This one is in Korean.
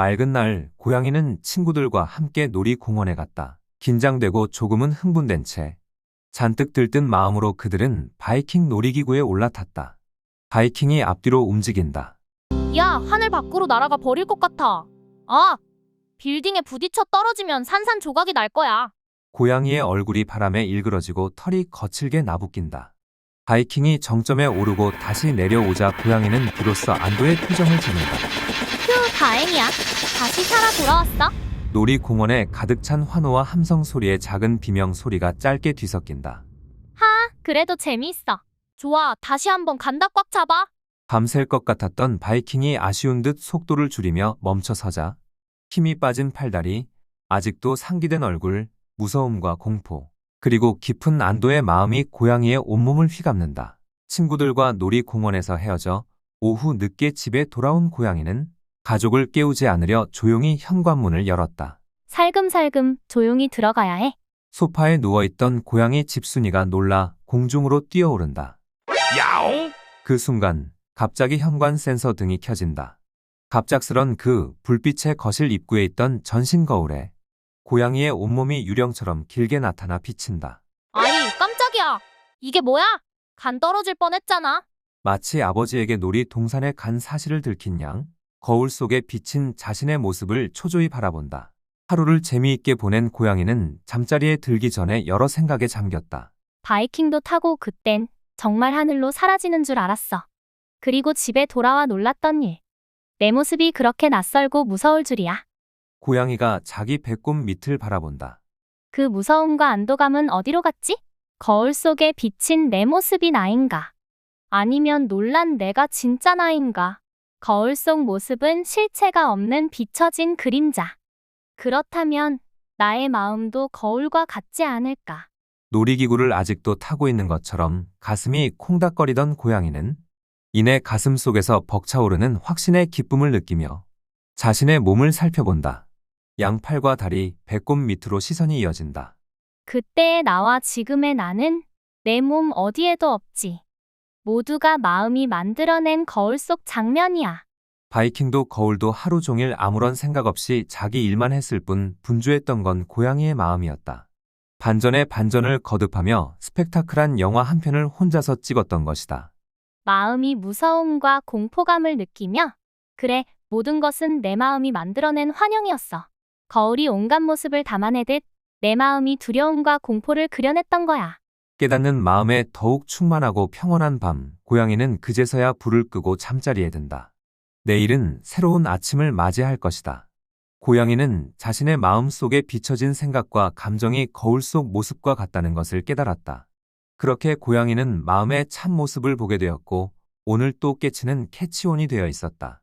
맑은 날 고양이는 친구들과 함께 놀이공원에 갔다. 긴장되고 조금은 흥분된 채 잔뜩 들뜬 마음으로 그들은 바이킹 놀이기구에 올라탔다. 바이킹이 앞뒤로 움직인다. 야, 하늘 밖으로 날아가 버릴 것 같아. 아, 빌딩에 부딪혀 떨어지면 산산조각이 날 거야. 고양이의 얼굴이 바람에 일그러지고 털이 거칠게 나부낀다. 바이킹이 정점에 오르고 다시 내려오자 고양이는 비로소 안도의 표정을 짓는다. 휴, 다행이야. 다시 살아 돌아왔어. 놀이공원에 가득 찬 환호와 함성 소리에 작은 비명 소리가 짧게 뒤섞인다. 하, 그래도 재미있어. 좋아, 다시 한번 간다 꽉 잡아. 밤샐 것 같았던 바이킹이 아쉬운 듯 속도를 줄이며 멈춰서자 힘이 빠진 팔다리, 아직도 상기된 얼굴, 무서움과 공포, 그리고 깊은 안도의 마음이 고양이의 온몸을 휘감는다. 친구들과 놀이공원에서 헤어져 오후 늦게 집에 돌아온 고양이는 가족을 깨우지 않으려 조용히 현관문을 열었다. 살금살금 조용히 들어가야 해. 소파에 누워있던 고양이 집순이가 놀라 공중으로 뛰어오른다. 야옹! 그 순간 갑자기 현관 센서 등이 켜진다. 갑작스런 그 불빛의 거실 입구에 있던 전신 거울에 고양이의 온몸이 유령처럼 길게 나타나 비친다. 아이, 깜짝이야. 이게 뭐야? 간 떨어질 뻔했잖아. 마치 아버지에게 놀이 동산에 간 사실을 들킨 양 거울 속에 비친 자신의 모습을 초조히 바라본다. 하루를 재미있게 보낸 고양이는 잠자리에 들기 전에 여러 생각에 잠겼다. 바이킹도 타고 그땐 정말 하늘로 사라지는 줄 알았어. 그리고 집에 돌아와 놀랐던 일. 내 모습이 그렇게 낯설고 무서울 줄이야. 고양이가 자기 배꼽 밑을 바라본다. 그 무서움과 안도감은 어디로 갔지? 거울 속에 비친 내 모습이 나인가? 아니면 놀란 내가 진짜 나인가? 거울 속 모습은 실체가 없는 비춰진 그림자. 그렇다면 나의 마음도 거울과 같지 않을까? 놀이기구를 아직도 타고 있는 것처럼 가슴이 콩닥거리던 고양이는 이내 가슴 속에서 벅차오르는 확신의 기쁨을 느끼며 자신의 몸을 살펴본다. 양팔과 다리, 배꼽 밑으로 시선이 이어진다. 그때의 나와 지금의 나는 내 몸 어디에도 없지. 모두가 마음이 만들어낸 거울 속 장면이야. 바이킹도 거울도 하루 종일 아무런 생각 없이 자기 일만 했을 뿐 분주했던 건 고양이의 마음이었다. 반전에 반전을 거듭하며 스펙타클한 영화 한 편을 혼자서 찍었던 것이다. 마음이 무서움과 공포감을 느끼며 그래 모든 것은 내 마음이 만들어낸 환영이었어. 거울이 온갖 모습을 담아내듯 내 마음이 두려움과 공포를 그려냈던 거야. 깨닫는 마음에 더욱 충만하고 평온한 밤, 고양이는 그제서야 불을 끄고 잠자리에 든다. 내일은 새로운 아침을 맞이할 것이다. 고양이는 자신의 마음 속에 비춰진 생각과 감정이 거울 속 모습과 같다는 것을 깨달았다. 그렇게 고양이는 마음의 참 모습을 보게 되었고, 오늘 또 깨치는 캐치온이 되어 있었다.